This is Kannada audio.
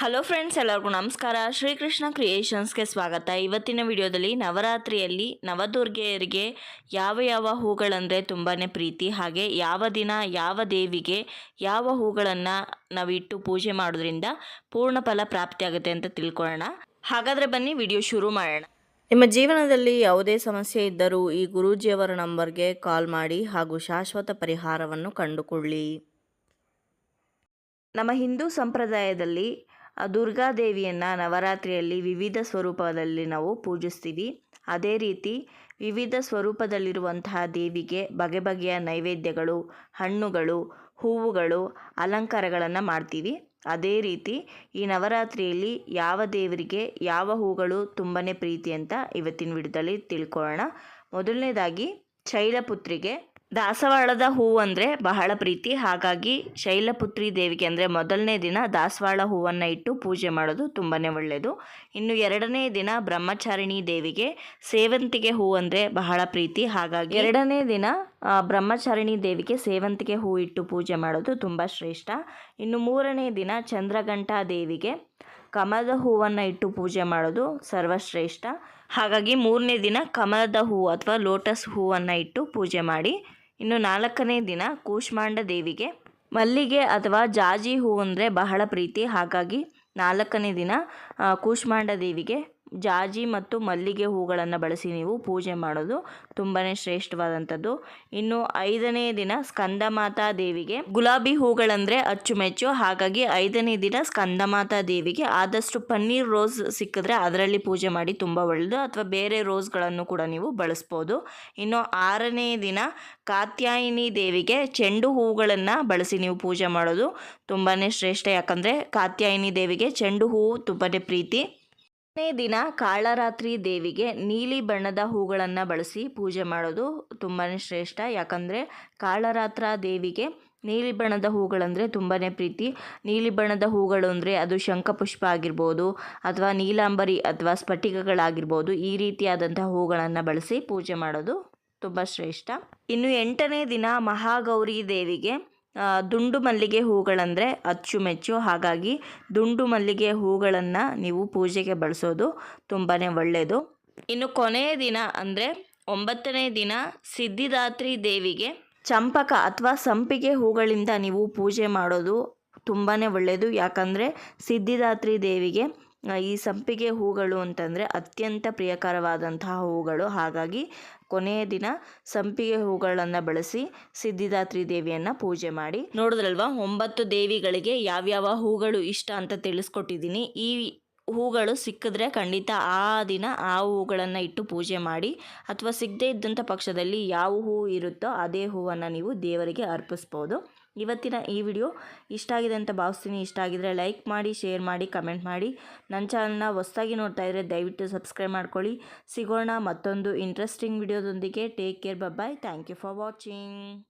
ಹಲೋ ಫ್ರೆಂಡ್ಸ್ ಎಲ್ಲರಿಗೂ ನಮಸ್ಕಾರ. ಶ್ರೀಕೃಷ್ಣ ಕ್ರಿಯೇಷನ್ಸ್ಗೆ ಸ್ವಾಗತ. ಇವತ್ತಿನ ವಿಡಿಯೋದಲ್ಲಿ ನವರಾತ್ರಿಯಲ್ಲಿ ನವದುರ್ಗೆಯರಿಗೆ ಯಾವ ಯಾವ ಹೂಗಳಂದರೆ ತುಂಬಾ ಪ್ರೀತಿ ಹಾಗೆ ಯಾವ ದಿನ ಯಾವ ದೇವಿಗೆ ಯಾವ ಹೂಗಳನ್ನು ನಾವಿಟ್ಟು ಪೂಜೆ ಮಾಡೋದ್ರಿಂದ ಪೂರ್ಣ ಫಲ ಪ್ರಾಪ್ತಿಯಾಗುತ್ತೆ ಅಂತ ತಿಳ್ಕೊಳ್ಳೋಣ. ಹಾಗಾದರೆ ಬನ್ನಿ ವಿಡಿಯೋ ಶುರು ಮಾಡೋಣ. ನಿಮ್ಮ ಜೀವನದಲ್ಲಿ ಯಾವುದೇ ಸಮಸ್ಯೆ ಇದ್ದರೂ ಈ ಗುರೂಜಿಯವರ ನಂಬರ್ಗೆ ಕಾಲ್ ಮಾಡಿ ಹಾಗೂ ಶಾಶ್ವತ ಪರಿಹಾರವನ್ನು ಕಂಡುಕೊಳ್ಳಿ. ನಮ್ಮ ಹಿಂದೂ ಸಂಪ್ರದಾಯದಲ್ಲಿ ದುರ್ಗಾದೇವಿಯನ್ನು ನವರಾತ್ರಿಯಲ್ಲಿ ವಿವಿಧ ಸ್ವರೂಪದಲ್ಲಿ ನಾವು ಪೂಜಿಸ್ತೀವಿ. ಅದೇ ರೀತಿ ವಿವಿಧ ಸ್ವರೂಪದಲ್ಲಿರುವಂತಹ ದೇವಿಗೆ ಬಗೆ ಬಗೆಯ ನೈವೇದ್ಯಗಳು, ಹಣ್ಣುಗಳು, ಹೂವುಗಳು ಅಲಂಕಾರಗಳನ್ನು ಮಾಡ್ತೀವಿ. ಅದೇ ರೀತಿ ಈ ನವರಾತ್ರಿಯಲ್ಲಿ ಯಾವ ದೇವರಿಗೆ ಯಾವ ಹೂಗಳು ತುಂಬಾ ಪ್ರೀತಿ ಅಂತ ಇವತ್ತಿನ ವಿಡಿಯೋದಲ್ಲಿ ತಿಳ್ಕೊಳ್ಳೋಣ. ಮೊದಲನೇದಾಗಿ ಶೈಲಪುತ್ರಿಗೆ ದಾಸವಾಳದ ಹೂವು ಅಂದರೆ ಬಹಳ ಪ್ರೀತಿ. ಹಾಗಾಗಿ ಶೈಲಪುತ್ರಿ ದೇವಿಗೆ ಅಂದರೆ ಮೊದಲನೇ ದಿನ ದಾಸವಾಳ ಹೂವನ್ನು ಇಟ್ಟು ಪೂಜೆ ಮಾಡೋದು ತುಂಬಾ ಒಳ್ಳೆಯದು ಇನ್ನು ಎರಡನೇ ದಿನ ಬ್ರಹ್ಮಚಾರಿಣಿ ದೇವಿಗೆ ಸೇವಂತಿಗೆ ಹೂ ಅಂದರೆ ಬಹಳ ಪ್ರೀತಿ. ಹಾಗಾಗಿ ಎರಡನೇ ದಿನ ಬ್ರಹ್ಮಚಾರಿಣಿ ದೇವಿಗೆ ಸೇವಂತಿಗೆ ಹೂ ಇಟ್ಟು ಪೂಜೆ ಮಾಡೋದು ತುಂಬ ಶ್ರೇಷ್ಠ. ಇನ್ನು ಮೂರನೇ ದಿನ ಚಂದ್ರಘಂಟಾ ದೇವಿಗೆ ಕಮಲದ ಹೂವನ್ನು ಇಟ್ಟು ಪೂಜೆ ಮಾಡೋದು ಸರ್ವಶ್ರೇಷ್ಠ. ಹಾಗಾಗಿ ಮೂರನೇ ದಿನ ಕಮಲದ ಹೂವು ಅಥವಾ ಲೋಟಸ್ ಹೂವನ್ನು ಇಟ್ಟು ಪೂಜೆ ಮಾಡಿ ಇನ್ನು ನಾಲ್ಕನೇ ದಿನ ಕೂಷ್ಮಾಂಡ ದೇವಿಗೆ. ಮಲ್ಲಿಗೆ ಅಥವಾ ಜಾಜಿ ಹೂ ಅಂದರೆ ಬಹಳ ಪ್ರೀತಿ. ಹಾಗಾಗಿ ನಾಲ್ಕನೇ ದಿನ ಕೂಷ್ಮಾಂಡ ದೇವಿಗೆ ಜಾಜಿ ಮತ್ತು ಮಲ್ಲಿಗೆ ಹೂಗಳನ್ನು ಬಳಸಿ ನೀವು ಪೂಜೆ ಮಾಡೋದು ತುಂಬಾ ಶ್ರೇಷ್ಠವಾದಂಥದ್ದು. ಇನ್ನು ಐದನೇ ದಿನ ಸ್ಕಂದಮಾತಾ ದೇವಿಗೆ ಗುಲಾಬಿ ಹೂಗಳಂದರೆ ಅಚ್ಚುಮೆಚ್ಚು. ಹಾಗಾಗಿ ಐದನೇ ದಿನ ಸ್ಕಂದಮಾತಾ ದೇವಿಗೆ ಆದಷ್ಟು ಪನ್ನೀರ್ ರೋಸ್ ಸಿಕ್ಕಿದ್ರೆ ಅದರಲ್ಲಿ ಪೂಜೆ ಮಾಡಿ ತುಂಬ ಒಳ್ಳೆಯದು. ಅಥವಾ ಬೇರೆ ರೋಸ್ಗಳನ್ನು ಕೂಡ ನೀವು ಬಳಸ್ಬೋದು. ಇನ್ನು ಆರನೇ ದಿನ ಕಾತ್ಯಾಯಿನಿ ದೇವಿಗೆ ಚೆಂಡು ಹೂಗಳನ್ನು ಬಳಸಿ ನೀವು ಪೂಜೆ ಮಾಡೋದು ತುಂಬಾ ಶ್ರೇಷ್ಠ. ಯಾಕಂದರೆ ಕಾತ್ಯಾಯಿನಿ ದೇವಿಗೆ ಚೆಂಡು ಹೂವು ತುಂಬಾ ಪ್ರೀತಿ. ದಿನ ಕಾಳರಾತ್ರಿ ದೇವಿಗೆ ನೀಲಿ ಬಣ್ಣದ ಹೂಗಳನ್ನು ಬಳಸಿ ಪೂಜೆ ಮಾಡೋದು ತುಂಬಾ ಶ್ರೇಷ್ಠ. ಯಾಕಂದರೆ ಕಾಳರಾತ್ರ ದೇವಿಗೆ ನೀಲಿ ಬಣ್ಣದ ಹೂಗಳಂದರೆ ತುಂಬಾ ಪ್ರೀತಿ. ನೀಲಿ ಬಣ್ಣದ ಹೂಗಳು ಅಂದರೆ ಅದು ಶಂಖಪುಷ್ಪ ಆಗಿರ್ಬೋದು ಅಥವಾ ನೀಲಾಂಬರಿ ಅಥವಾ ಸ್ಫಟಿಕಗಳಾಗಿರ್ಬೋದು ಈ ರೀತಿಯಾದಂಥ ಹೂಗಳನ್ನು ಬಳಸಿ ಪೂಜೆ ಮಾಡೋದು ತುಂಬ ಶ್ರೇಷ್ಠ. ಇನ್ನು ಎಂಟನೇ ದಿನ ಮಹಾಗೌರಿ ದೇವಿಗೆ ದುಂಡು ಮಲ್ಲಿಗೆ ಹೂಗಳಂದರೆ ಅಚ್ಚುಮೆಚ್ಚು ಹಾಗಾಗಿ ದುಂಡು ಮಲ್ಲಿಗೆ ಹೂಗಳನ್ನು ನೀವು ಪೂಜೆಗೆ ಬಳಸೋದು ತುಂಬಾ ಒಳ್ಳೆಯದು ಇನ್ನು ಕೊನೆಯ ದಿನ ಅಂದರೆ ಒಂಬತ್ತನೇ ದಿನ ಸಿದ್ಧಿದಾತ್ರಿ ದೇವಿಗೆ ಚಂಪಕ ಅಥವಾ ಸಂಪಿಗೆ ಹೂಗಳಿಂದ ನೀವು ಪೂಜೆ ಮಾಡೋದು ತುಂಬಾ ಒಳ್ಳೆಯದು ಯಾಕಂದರೆ ಸಿದ್ಧಿದಾತ್ರಿ ದೇವಿಗೆ ಈ ಸಂಪಿಗೆ ಹೂಗಳು ಅಂತಂದರೆ ಅತ್ಯಂತ ಪ್ರಿಯಕರವಾದಂತಹ ಹೂಗಳು. ಹಾಗಾಗಿ ಕೊನೆಯ ದಿನ ಸಂಪಿಗೆ ಹೂಗಳನ್ನು ಬಳಸಿ ಸಿದ್ಧಿದಾತ್ರಿ ದೇವಿಯನ್ನು ಪೂಜೆ ಮಾಡಿ. ನೋಡಿದ್ರಲ್ವಾ, ಒಂಬತ್ತು ದೇವಿಗಳಿಗೆ ಯಾವ್ಯಾವ ಹೂಗಳು ಇಷ್ಟ ಅಂತ ತಿಳಿಸ್ಕೊಟ್ಟಿದ್ದೀನಿ. ಈ ಹೂಗಳು ಸಿಕ್ಕಿದ್ರೆ ಖಂಡಿತ ಆ ದಿನ ಆ ಹೂಗಳನ್ನು ಇಟ್ಟು ಪೂಜೆ ಮಾಡಿ. ಅಥವಾ ಸಿಗದೇ ಇದ್ದಂಥ ಪಕ್ಷದಲ್ಲಿ ಯಾವ ಹೂವು ಇರುತ್ತೋ ಅದೇ ಹೂವನ್ನು ನೀವು ದೇವರಿಗೆ ಅರ್ಪಿಸ್ಬೋದು. ಇವತ್ತಿನ ಈ ವಿಡಿಯೋ ಇಷ್ಟ ಆಗಿದೆ ಅಂತ ಭಾವಿಸ್ತೀನಿ. ಇಷ್ಟ ಆಗಿದ್ರೆ ಲೈಕ್ ಮಾಡಿ, ಶೇರ್ ಮಾಡಿ, ಕಮೆಂಟ್ ಮಾಡಿ. ನನ್ನ ಚಾನಲ್ನ ಹೊಸ್ದಾಗಿ ನೋಡ್ತಾ ಇದ್ರೆ ದಯವಿಟ್ಟು ಸಬ್ಸ್ಕ್ರೈಬ್ ಮಾಡ್ಕೊಳ್ಳಿ. ಸಿಗೋಣ ಮತ್ತೊಂದು interesting ವಿಡಿಯೋದೊಂದಿಗೆ take care bye thank you for watching